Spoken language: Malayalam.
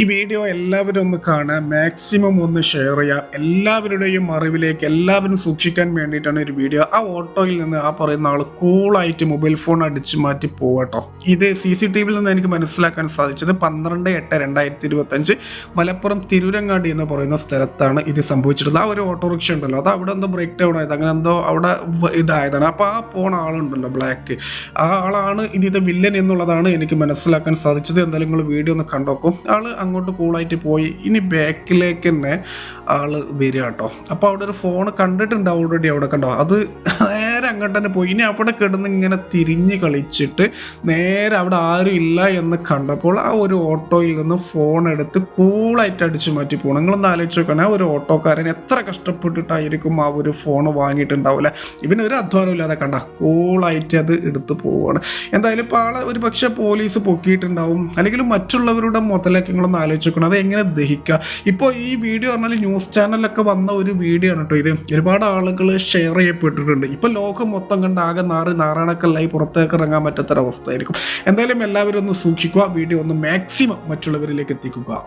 ഈ വീഡിയോ എല്ലാവരും ഒന്ന് കാണുക. മാക്സിമം ഒന്ന് ഷെയർ ചെയ്യുക. എല്ലാവരുടെയും അറിവിലേക്ക് എല്ലാവരും സൂക്ഷിക്കാൻ വേണ്ടിയിട്ടാണ് ഒരു വീഡിയോ. ആ ഓട്ടോയിൽ നിന്ന് ആ പറയുന്ന ആൾ കൂളായിട്ട് മൊബൈൽ ഫോൺ അടിച്ചു മാറ്റി പോകട്ടോ ഇത് സി സി ടി വിയിൽ നിന്ന് എനിക്ക് മനസ്സിലാക്കാൻ സാധിച്ചത് പന്ത്രണ്ട് എട്ട് രണ്ടായിരത്തി ഇരുപത്തഞ്ച് മലപ്പുറം തിരൂരങ്ങാടി എന്ന് പറയുന്ന സ്ഥലത്താണ് ഇത് സംഭവിച്ചിട്ടുള്ളത്. ആ ഒരു ഓട്ടോറിക്ഷ ഉണ്ടല്ലോ. അത് അവിടെ എന്തോ ബ്രേക്ക് ഡൗൺ ആയത്. അങ്ങനെ എന്തോ അവിടെ ഇതായതാണ്. അപ്പോൾ ആ പോണ ആളുണ്ടല്ലോ ബ്ലാക്ക് ആ ആളാണ് ഇതിന്റെ വില്ലൻ എന്നുള്ളതാണ് എനിക്ക് മനസ്സിലാക്കാൻ സാധിച്ചത്. എന്തായാലും നിങ്ങൾ വീഡിയോ ഒന്ന് കണ്ടോക്കും. ആൾ അങ്ങോട്ട് കൂളായിട്ട് പോയി. ഇനി ബാക്കിലേക്ക് തന്നെ ആൾ വരിക കേട്ടോ. അപ്പോൾ അവിടെ ഒരു ഫോൺ കണ്ടിട്ടുണ്ട് ഓൾറെഡി അവിടെ കണ്ടോ? അത് അങ്ങോട്ട് തന്നെ പോയി. ഇനി അവിടെ കിടന്ന് ഇങ്ങനെ തിരിഞ്ഞ് കളിച്ചിട്ട് നേരെ അവിടെ ആരും ഇല്ല എന്ന് കണ്ടപ്പോൾ ആ ഒരു ഓട്ടോയിൽ നിന്ന് ഫോൺ എടുത്ത് കൂളായിട്ട് അടിച്ചു മാറ്റി പോകണം നിങ്ങളൊന്ന് ആലോചിച്ച് നോക്കണം ഒരു ഓട്ടോക്കാരൻ എത്ര കഷ്ടപ്പെട്ടിട്ടായിരിക്കും ആ ഒരു ഫോൺ വാങ്ങിയിട്ടുണ്ടാവില്ല ഇവന് ഒരു അധ്വാനം ഇല്ലാതെ കണ്ട കൂളായിട്ട് അത് എടുത്ത് പോവുകയാണ് എന്തായാലും ഇപ്പോൾ ആളെ ഒരു പക്ഷേ പോലീസ് പൊക്കിയിട്ടുണ്ടാവും. അല്ലെങ്കിൽ മറ്റുള്ളവരുടെ മുതലൊക്കെ നിങ്ങളൊന്ന് നോക്കണം അത് എങ്ങനെ ദഹിക്കുക ഇപ്പോൾ ഈ വീഡിയോ പറഞ്ഞാൽ ന്യൂസ് ചാനലിലൊക്കെ വന്ന ഒരു വീഡിയോ ആണ് കേട്ടോ ഇത്. ഒരുപാട് ആളുകൾ ഷെയർ ചെയ്യപ്പെട്ടിട്ടുണ്ട്. ഇപ്പോൾ ലോകം മൊത്തം കണ്ട് ആകെ നാറ് നാറാണക്കല്ലായി പുറത്തേക്ക് ഇറങ്ങാൻ പറ്റാത്തൊരവസ്ഥയായിരിക്കും. എന്തായാലും എല്ലാവരും ഒന്ന് സൂക്ഷിക്കുക വീഡിയോ ഒന്ന് മാക്സിമം മറ്റുള്ളവരിലേക്ക് എത്തിക്കുക.